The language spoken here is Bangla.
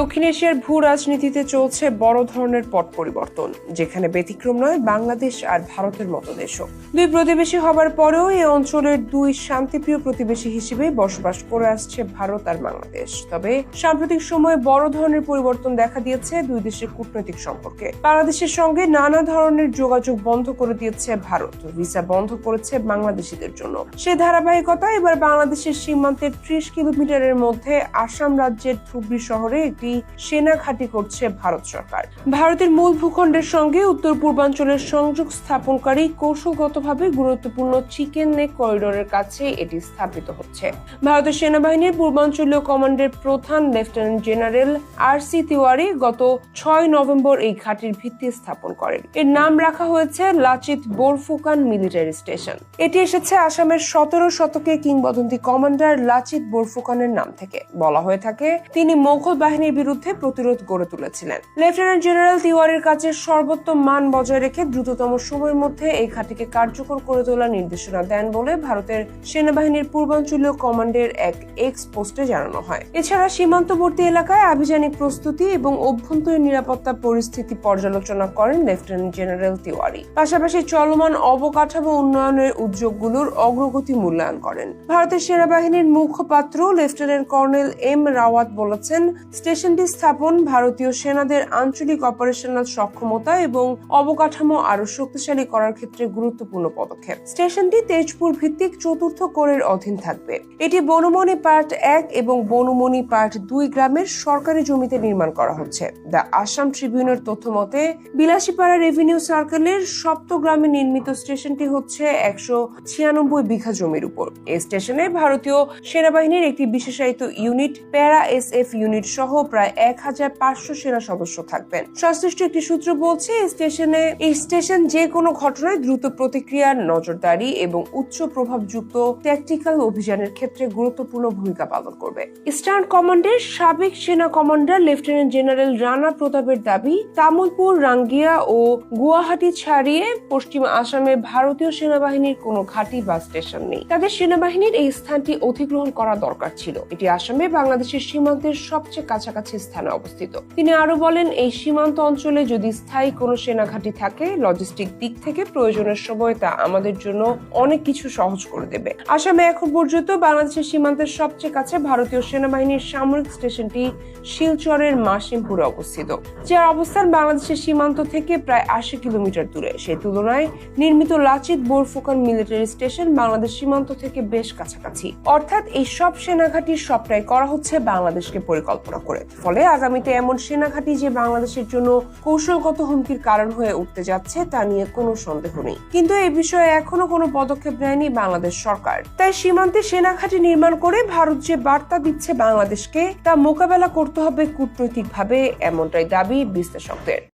দক্ষিণ এশিয়ার ভূ রাজনীতিতে চলছে বড় ধরনের পট পরিবর্তন, যেখানে ব্যতিক্রম নয়, বাংলাদেশ আর ভারতের মতো দেশও। দুই প্রতিবেশী হবার পরেও এই অঞ্চলের দুই শান্তিপ্রিয় প্রতিবেশী হিসেবে বসবাস করে আসছে ভারত আর বাংলাদেশ। তবে সাম্প্রতিক সময়ে বড় ধরনের পরিবর্তন দেখা দিয়েছে দুই দেশের কূটনৈতিক সম্পর্কে। বাংলাদেশের সঙ্গে নানা ধরনের যোগাযোগ বন্ধ করে দিয়েছে ভারত। ভিসা বন্ধ করেছে বাংলাদেশিদের জন্য। সে ধারাবাহিকতা এবার বাংলাদেশের সীমান্তের ত্রিশ কিলোমিটারের মধ্যে আসাম রাজ্যের ধুবড়ি শহরে একটি সেনা ঘাঁটি করছে ভারত সরকার। ভারতের মূল ভূখণ্ডের সঙ্গে উত্তর পূর্বাঞ্চলের সংযোগ স্থাপনকারী কৌশলগতভাবে গুরুত্বপূর্ণ চিকেন নেক করিডোরের কাছে এটি স্থাপিত হচ্ছে। ভারতের সেনাবাহিনীর পূর্বাঞ্চলীয় কমান্ডের প্রধান lieutenant general R C Tiwari গত ছয় নভেম্বর এই ঘাঁটির ভিত্তি স্থাপন করেন। এর নাম রাখা হয়েছে লাচিত বোরফুকান মিলিটারি স্টেশন। এটি এসেছে আসামের সতেরো শতকে কিংবদন্তি কমান্ডার লাচিত বোরফুকানের নাম থেকে। বলা হয়ে থাকে, তিনি মোগল বাহিনীর বিরুদ্ধে প্রতিরোধ গড়ে তুলেছিলেন। লেফটেন্যান্ট জেনারেল তিওয়ারির কাছে সর্বোত্তম মান বজায় রেখে দ্রুততম সময়ের মধ্যে এই ঘাঁটিকে কার্যকর করে তোলার নির্দেশনা দেন বলে ভারতের সেনাবাহিনীর পূর্বাঞ্চলীয় কমান্ডের এক এক্স পোস্টে জানানো হয়। এছাড়া সীমান্তবর্তী এলাকায় আভিযানিক প্রস্তুতি এবং অভ্যন্তরীণ নিরাপত্তা পরিস্থিতি পর্যালোচনা করেন লেফটেন্যান্ট জেনারেল তিওয়ারি। পাশাপাশি চলমান অবকাঠামো উন্নয়নের উদ্যোগগুলোর অগ্রগতি মূল্যায়ন করেন। ভারতের সেনাবাহিনীর মুখপাত্র লেফটেন্যান্ট কর্নেল এম রাওয়াত বলেছেন স্টেশনটি স্থাপন ভারতীয় সেনাদের আঞ্চলিক অপারেশনাল সক্ষমতা এবং অবকাঠামো আরও শক্তিশালী করার ক্ষেত্রে গুরুত্বপূর্ণ পদক্ষেপ। স্টেশনটি তেজপুর ভিত্তিক চতুর্থ কোরের অধীন থাকবে। এটি বনমণি পার্ট এক এবং বনমণি পার্ট দুই গ্রামের সরকারি জমিতে নির্মাণ করা হচ্ছে। দ্য আসাম ট্রিবিউনের তথ্য মতে, বিলাসীপাড়া রেভিনিউ সার্কেলের সপ্ত গ্রামে নির্মিত স্টেশনটি হচ্ছে একশো ছিয়ানব্বই বিঘা জমির উপর। এই স্টেশনে ভারতীয় সেনাবাহিনীর একটি বিশেষায়িত ইউনিট, প্যারা এস এফ ইউনিট সহ প্রায় এক হাজার পাঁচশো সেনা সদস্য থাকবেন। সংশ্লিষ্ট একটি সূত্র বলছে স্টেশনে, এই স্টেশন যে কোনো ঘটনায় দ্রুত প্রতিক্রিয়া নজরদারি এবং উচ্চ প্রভাবযুক্ত ট্যাকটিক্যাল অভিযানের ক্ষেত্রে গুরুত্বপূর্ণ ভূমিকা পালন করবে। ইস্টার্ন কমান্ডের সাবেক সেনা কমান্ডার লেফটেন্যান্ট জেনারেল রানা প্রতাপের দাবি, তামুলপুর, রাঙ্গিয়া ও গুয়াহাটি ছাড়িয়ে পশ্চিম আসামে ভারতীয় সেনাবাহিনীর কোনো ঘাঁটি বা স্টেশন নেই। তাদের সেনাবাহিনীর এই স্থানটি অধিগ্রহণ করা দরকার ছিল। এটি আসামে বাংলাদেশের সীমান্তের সবচেয়ে কাছাকাছি স্থানে অবস্থিত। তিনি আরও বলেন, এই সীমান্ত অঞ্চলে যদি স্থায়ী কোনো সেনা ঘাঁটি থাকে লজিস্টিক দিক থেকে প্রয়োজনের সময় তা আমাদের জন্য অনেক কিছু সহজ করে দেবে। আসামে এখন পর্যন্ত বাংলাদেশের সীমান্তের সবচেয়ে কাছে ভারতীয় সেনাবাহিনীর সামরিক স্টেশনটি শিলচরের মাসিমপুরে অবস্থিত। যার অবস্থান বাংলাদেশের সীমান্ত থেকে প্রায় আশি কিলোমিটার দূরে সেই তুলনায় নির্মিত লাচিত বোরফুকান মিলিটারি স্টেশন বাংলাদেশ সীমান্ত থেকে বেশ কাছাকাছি। অর্থাৎ এই সব সেনাঘাটির সবটাই করা হচ্ছে বাংলাদেশকে পরিকল্পনা করে। ফলে আগামীতে এমন সেনাঘাটি যে বাংলাদেশের জন্য কৌশলগত হুমকির কারণ হয়ে উঠতে যাচ্ছে, তা নিয়ে কোনো সন্দেহ নেই। কিন্তু এই বিষয়ে এখনও কোনো পদক্ষেপ নেয়নি বাংলাদেশ সরকার। তাই সীমান্তে সেনাঘাটি নির্মাণ করে ভারত যে বার্তা দিচ্ছে বাংলাদেশকে, তা মোকাবেলা করতে হবে কূটনৈতিকভাবে, এমনটাই দাবি বিশ্লেষকদের।